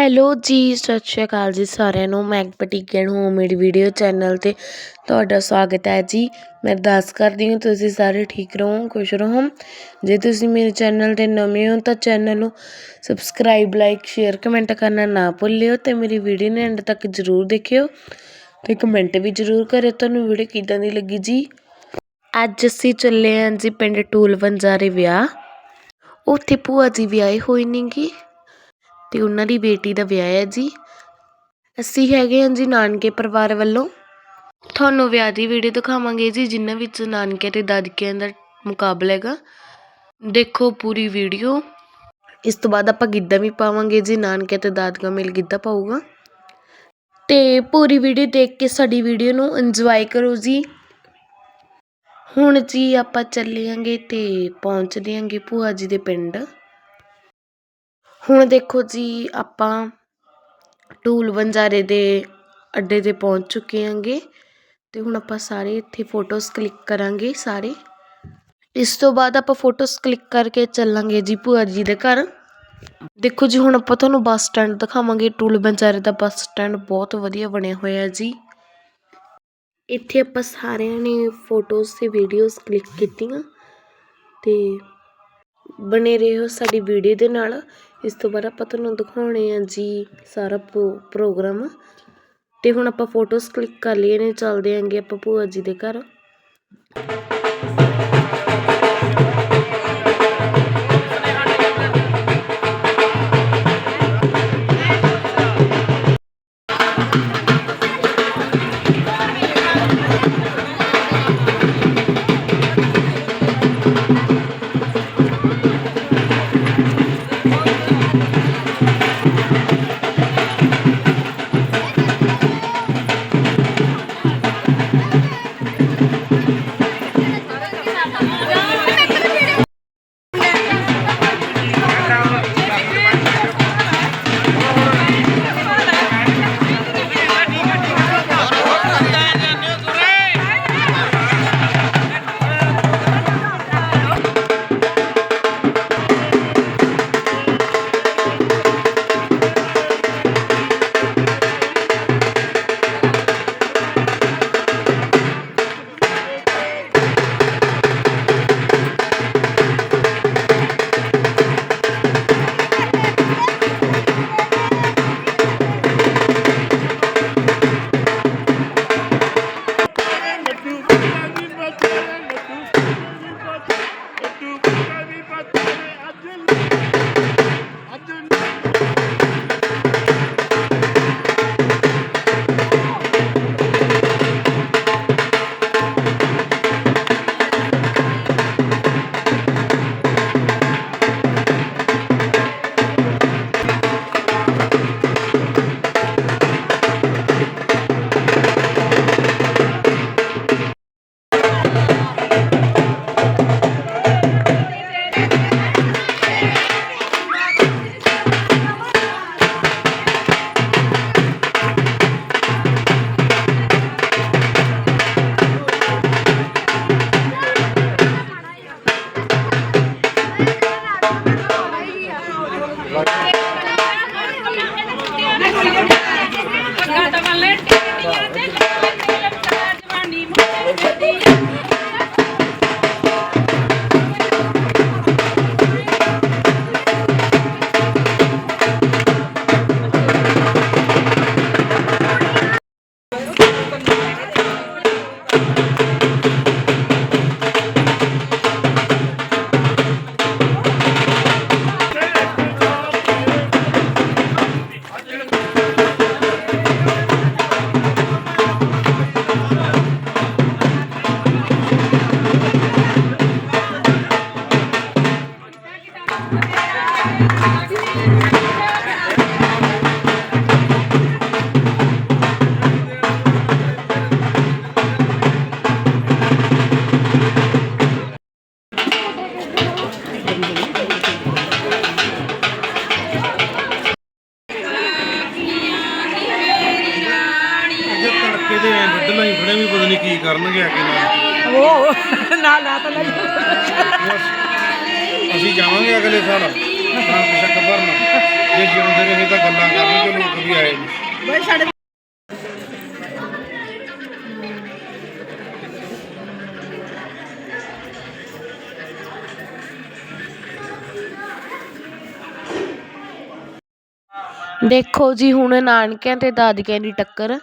Hello ਜੀ, ਸਤਿ ਸ਼੍ਰੀ ਅਕਾਲ ਜੀ ਸਾਰਿਆਂ ਨੂੰ। ਮੈਂ ਮੈਕ ਪਟੀਕਨ ਹੋਮਮੇਡ ਵੀਡੀਓ ਚੈਨਲ ਤੇ ਤੁਹਾਡਾ ਸਵਾਗਤ ਹੈ ਜੀ। ਮੈਂ ਅਰਦਾਸ ਕਰਦੀ ਹਾਂ ਤੁਸੀਂ ਸਾਰੇ ਠੀਕ ਰਹੋ, ਖੁਸ਼ ਰਹੋ। ਜੇ ਤੁਸੀਂ ਮੇਰੇ ਚੈਨਲ ਤੇ ਨਵੇਂ ਹੋ ਤਾਂ ਚੈਨਲ ਨੂੰ ਸਬਸਕ੍ਰਾਈਬ ਲਾਈਕ ਸ਼ੇਅਰ ਕਮੈਂਟ ਕਰਨਾ ਨਾ ਭੁੱਲਿਓ ਤੇ ਮੇਰੀ ਵੀਡੀਓ ਨੂੰ ਐਂਡ ਤੱਕ ਜ਼ਰੂਰ ਦੇਖਿਓ ਤੇ ਕਮੈਂਟ ਵੀ ਜ਼ਰੂਰ ਕਰਿਓ। ਤੁਹਾਨੂੰ ਵੀਡੀਓ ਕਿਦਾਂ ਦੀ ਲੱਗੀ ਜੀ? ਅੱਜ ਅਸੀਂ ਚੱਲੇ ਹਾਂ ਜੀ ਪਿੰਡ ਟੂਲ ਵੰਜਾਰੇ ਵਿਆਹ। ਉੱਥੇ ਭੂਆ ਜੀ ਵਿਆਹੇ ਹੋਏ ਨੇਗੇ। ਅਤੇ ਉਹਨਾਂ ਦੀ ਬੇਟੀ ਦਾ ਵਿਆਹ ਹੈ ਜੀ। ਅਸੀਂ ਹੈਗੇ ਹਾਂ ਜੀ ਨਾਨਕੇ ਪਰਿਵਾਰ ਵੱਲੋਂ। ਤੁਹਾਨੂੰ ਵਿਆਹ ਦੀ ਵੀਡੀਓ ਦਿਖਾਵਾਂਗੇ ਜੀ, ਜਿਨ੍ਹਾਂ ਵਿੱਚ ਨਾਨਕੇ ਅਤੇ ਦਾਦਕਿਆਂ ਦਾ ਮੁਕਾਬਲਾ ਹੈਗਾ। ਦੇਖੋ ਪੂਰੀ ਵੀਡੀਓ ਇਸ ਤੋਂ ਬਾਅਦ ਆਪਾਂ ਗਿੱਧਾ ਵੀ ਪਾਵਾਂਗੇ ਜੀ, ਨਾਨਕੇ ਤੇ ਦਾਦਕਾ ਮਿਲ ਗਿੱਧਾ ਪਾਊਗਾ। ਤੇ ਪੂਰੀ ਵੀਡੀਓ ਦੇਖ ਕੇ ਸਾਡੀ ਵੀਡੀਓ ਨੂੰ ਇੰਜੋਏ ਕਰੋ ਜੀ। ਹੁਣ ਜੀ ਆਪਾਂ ਚੱਲਿਆਂਗੇ ਤੇ ਪਹੁੰਚਦੇ ਆਂਗੇ ਭੂਆ ਜੀ ਦੇ ਪਿੰਡ। ਹੁਣ ਦੇਖੋ ਜੀ, ਆਪਾਂ ਢੂਲ ਵੰਜਾਰੇ ਦੇ ਅੱਡੇ ਤੇ ਪਹੁੰਚ ਚੁੱਕੇ ਆਂਗੇ ਅਤੇ ਹੁਣ ਆਪਾਂ ਸਾਰੇ ਇੱਥੇ ਫੋਟੋਜ਼ ਕਲਿੱਕ ਕਰਾਂਗੇ ਸਾਰੇ। ਇਸ ਤੋਂ ਬਾਅਦ ਆਪਾਂ ਫੋਟੋਜ਼ ਕਲਿੱਕ ਕਰਕੇ ਚੱਲਾਂਗੇ ਜੀ ਭੂਆ ਜੀ ਦੇ ਘਰ। ਦੇਖੋ ਜੀ, ਹੁਣ ਆਪਾਂ ਤੁਹਾਨੂੰ ਬੱਸ ਸਟੈਂਡ ਦਿਖਾਵਾਂਗੇ। ਟੂਲ ਬੰਜਾਰੇ ਦਾ ਬੱਸ ਸਟੈਂਡ ਬਹੁਤ ਵਧੀਆ ਬਣਿਆ ਹੋਇਆ ਜੀ। ਇੱਥੇ ਆਪਾਂ ਸਾਰਿਆਂ ਨੇ ਫੋਟੋਜ਼ ਤੇ ਵੀਡੀਓਜ਼ ਕਲਿੱਕ ਕੀਤੀਆਂ ਤੇ ਬਣੇ ਰਹੋ ਸਾਡੀ ਵੀਡੀਓ ਦੇ ਨਾਲ। ਇਸ ਤੋਂ ਬਾਅਦ ਆਪਾਂ ਤੁਹਾਨੂੰ ਦਿਖਾਉਣੇ ਆ ਜੀ ਸਾਰਾ ਪ੍ਰੋਗਰਾਮ। ਤੇ ਹੁਣ ਆਪਾਂ ਫੋਟੋਜ਼ ਕਲਿੱਕ ਕਰ ਲਈਏ ਨੇ, ਚੱਲਦੇ ਆਂਗੇ ਆਪਾਂ ਭੂਆ ਜੀ ਦੇ ਘਰ। ਅਸੀਂ ਜਾਵਾਂਗੇ ਅਗਲੇ ਸਾਲ। ਤਾਂ ਪਿਛਕ ਭਰਨ ਜੇ ਜਿਉਂਦੇ ਰਹੇ ਤਾਂ ਗੱਲਾਂ ਕਰਨਗੇ ਲੋਕ ਵੀ ਆਏ ਨੇ। ਬਈ ਸਾਡੇ ਦੇਖੋ ਜੀ ਹੁਣ ਨਾਨਕਿਆਂ ਤੇ ਦਾਦਕਿਆਂ ਦੀ ਟੱਕਰ।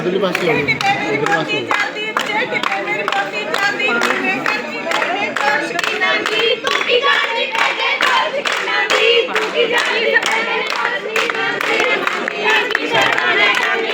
दिल भाषी होगी दिल भाषी जानी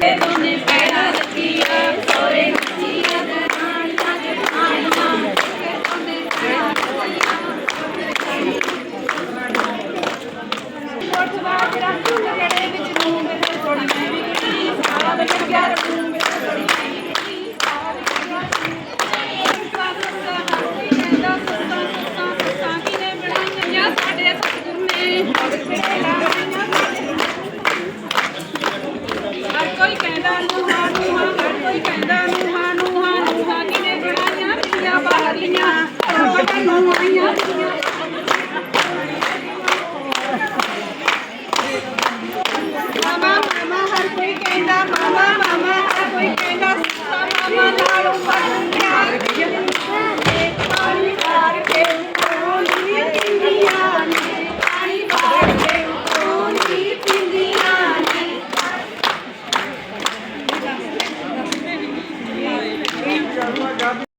É